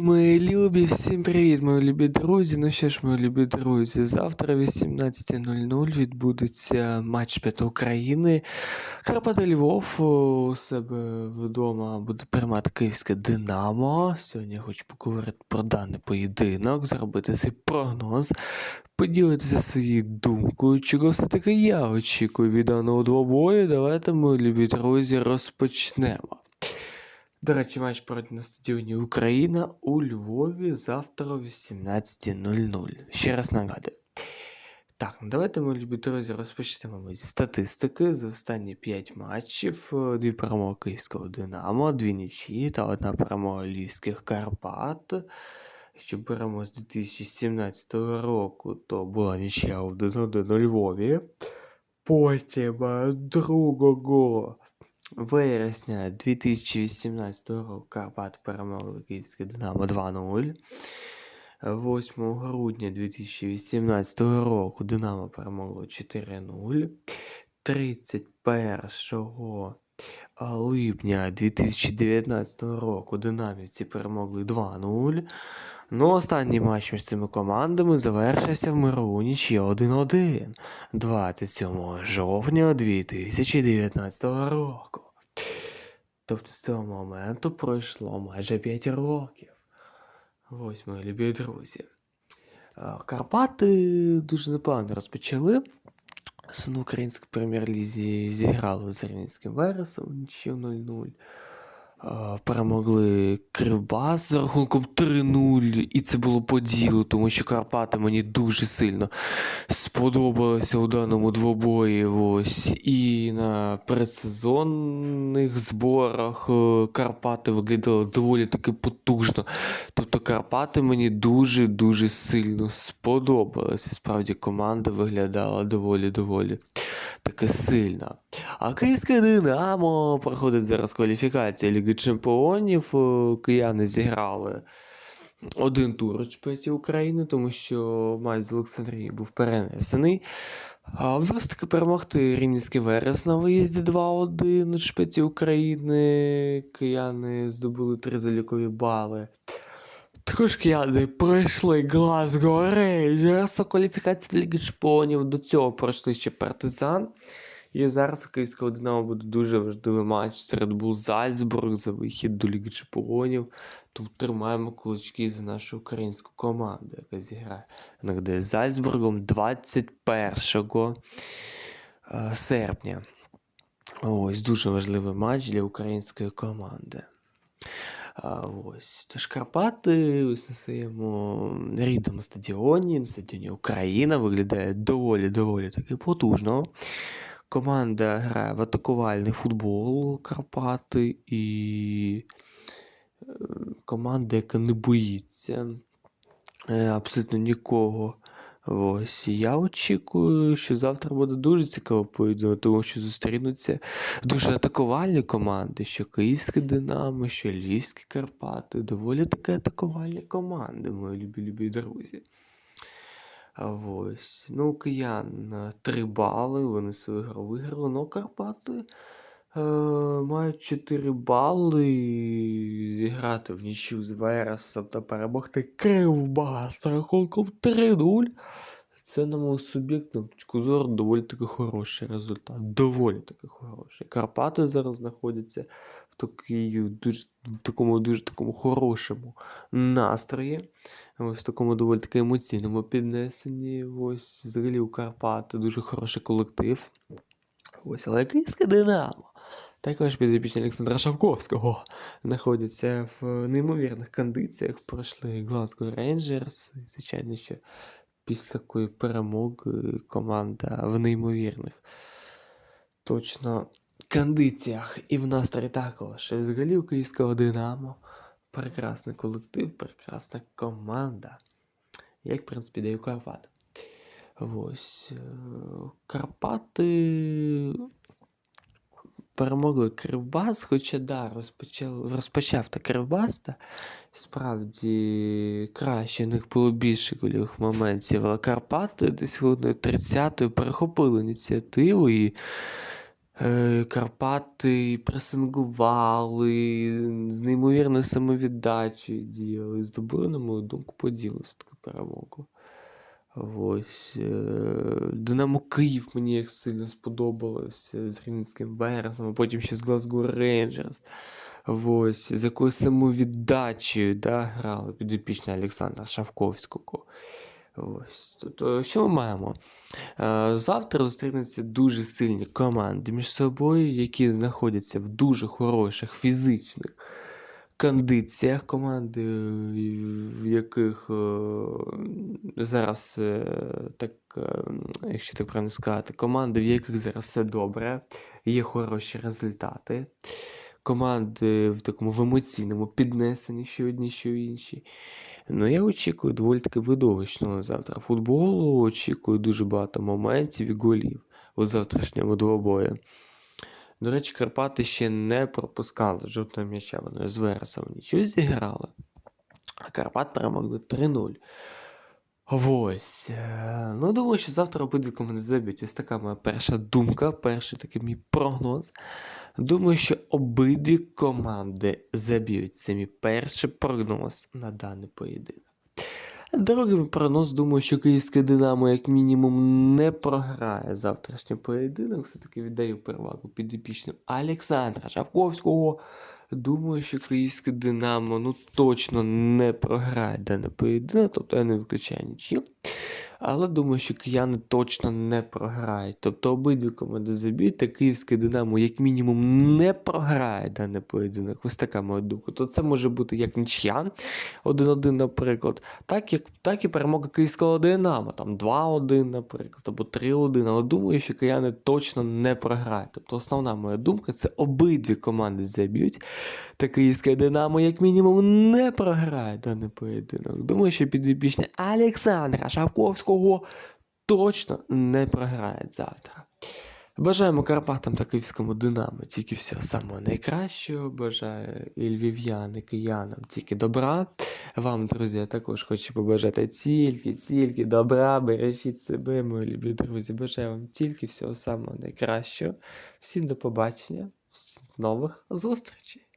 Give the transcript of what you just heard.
Мої любі, всім привіт, мої любі друзі. Ну що ж, мої любі друзі, завтра о 18.00 відбудеться матч П'ятої України. Карпати Львов у себе вдома буде приймати київське Динамо. Сьогодні я хочу поговорити про даний поєдинок, зробити свій прогноз, поділитися своєю думкою, чого все таки я очікую від даного двобою. Давайте, мої любі друзі, розпочнемо. До речі, матч пройде на стадіоні Україна у Львові завтра о 18.00. Ще раз нагадую. Так, ну давайте, мої любі друзі, розпочнемо ми статистики. За останні 5 матчів, е, дві перемоги Київського Динамо, дві нічі та одна перемога Львівських Карпат. Якщо беремо з 2017 року, то була нічия 1-1 у Львові. Потім е, 2 вересня 2018 року Карпат перемогли Київське Динамо 2-0. 8 грудня 2018 року Динамо перемогло 4-0. 31 липня 2019 року Динамівці перемогли 2-0. Ну, останній матч між цими командами завершився в миру нічия 1-1 27 жовтня 2019 року. Тобто з цього моменту пройшло майже 5 років. Ось мої любі друзі. Е, Карпати дуже непогано розпочали. Сон українській прем'єр-лізі зіграли з Рівненським Вересом нічию 0-0. Перемогли Кривбас за рахунком 3-0, і це було по ділу, тому що Карпати мені дуже сильно сподобалося у даному двобої. Ось. І на передсезонних зборах е, Карпати виглядали доволі таки потужно. Тобто Карпати мені дуже-дуже сильно сподобалися. Справді команда виглядала доволі-доволі таки сильна. А Київське Динамо проходить зараз кваліфікація Ліги Чемпіонів. Е, Кияни зіграли один тур у чемпіонаті України, тому що матч з Олександрії був перенесений. А вдалося таки перемогти Рівненський Верес на виїзді 2-1 у чемпіонаті України. Кияни здобули три залікові бали. Також кияни пройшли Глазго Рейнджерс у кваліфікації Ліги Чемпіонів. До цього пройшли ще Партизан. І зараз у Київського Динамо буде дуже важливий матч серед Бул Зальцбург за вихід до Ліги Чемпіонів. Тут тримаємо кулачки за нашу українську команду, яка зіграє нагадаю, з Зальцбургом 21 е, серпня. Ось дуже важливий матч для української команди. А, ось. Тож Карпати ось на своєму рідному стадіоні, на стадіоні Україна, виглядає доволі-доволі таки потужно. Команда грає в атакувальний футбол Карпати і е, команда, яка не боїться е, абсолютно нікого. Ось я очікую, що завтра буде дуже цікаво поєдинок, тому що зустрінуться дуже атакувальні команди, що Київське Динамо, що Львівські Карпати. Доволі таки атакувальні команди, мої любі любі друзі. Ось. Ну, киян е, три бали, вони свою гру виграли, але Карпати мають 4 бали зіграти в нічю з Вересом та перемогти Кривбас з рахунком 3-0. Це, на мою суб'єктну точку зору, доволі таки хороший результат. Доволі таки хороший. Карпати зараз знаходяться в, такій, дуже, в такому дуже такому хорошому настрої. Ось в такому доволі таки емоційному піднесенні. Ось взагалі у Карпати дуже хороший колектив. Ось, але Київське Динамо. Також підопічні Олександра Шавковського знаходяться в неймовірних кондиціях. Пройшли Glasgow. І, Звичайно, що після такої перемоги команда в неймовірних точно кондиціях і в настрої також. Взагалі у Київського Динамо прекрасний колектив, прекрасна команда. Як, в принципі, де і Карпат. Ось. е, Карпати перемогли Кривбас, хоча да, розпочав, розпочав та Кривбас, та справді краще, в них було більше гольових моментів, але Карпати десь хвилиною 30-ї перехопили ініціативу і Е, Карпати пресингували, з неймовірною самовіддачею діяли, здобули, на мою думку, по ділу все-таки перемогу. Ось. е, Динамо Київ мені як сильно сподобалось е, з Рівненським Вересом, а потім ще з Глазго Рейнджерс. Ось, з якою самовіддачею да, грали підопічні Олександра Шавковського. Ось. Тобто, що ми маємо? Завтра зустрінуться дуже сильні команди між собою, які знаходяться в дуже хороших фізичних кондиціях команди, в яких е, зараз е, так, е, якщо так правильно сказати, команди, в яких зараз все добре, є хороші результати. Команди в такому в емоційному піднесенні, що одні, що інші. Ну, я очікую доволі таки видовищного завтра футболу, очікую дуже багато моментів і голів у завтрашньому двобої. До речі, Карпати ще не пропускали жодного м'яча, вони з Вересом нічого зіграли. А Карпат перемогли 3-0. Ось. е, Ну, думаю, що завтра обидві команди заб'ють. Ось така моя перша думка, перший такий мій прогноз. Думаю, що обидві команди заб'ють. Це мій перший прогноз на даний поєдинок. Другий прогноз, думаю, що київське Динамо, як мінімум, не програє завтрашній поєдинок. Все-таки віддаю перевагу підопічним Олександра Шавковського. Думаю, що київське Динамо ну, точно не програє даний поєдинок, тобто я не виключаю нічим. Але думаю, що кияни точно не програють. Тобто обидві команди заб'ють, та київське Динамо, як мінімум, не програє даний поєдинок. Ось така моя думка. То це може бути як нічия 1-1, наприклад, так, як, так і перемога київського Динамо, там 2-1, наприклад, або 3-1. Але думаю, що кияни точно не програють. Тобто основна моя думка це обидві команди заб'ють. Та київське Динамо, як мінімум, не програє даний поєдинок. Думаю, що підопічні Олександра Шавковського точно не програє завтра. Бажаємо Карпатам та київському Динамо тільки всього самого найкращого. Бажаю і львів'ян, і киянам тільки добра. Вам, друзі, я також хочу побажати тільки, тільки добра. Бережіть себе, мої любі друзі. Бажаю вам тільки всього самого найкращого. Всім до побачення, всім нових зустрічей.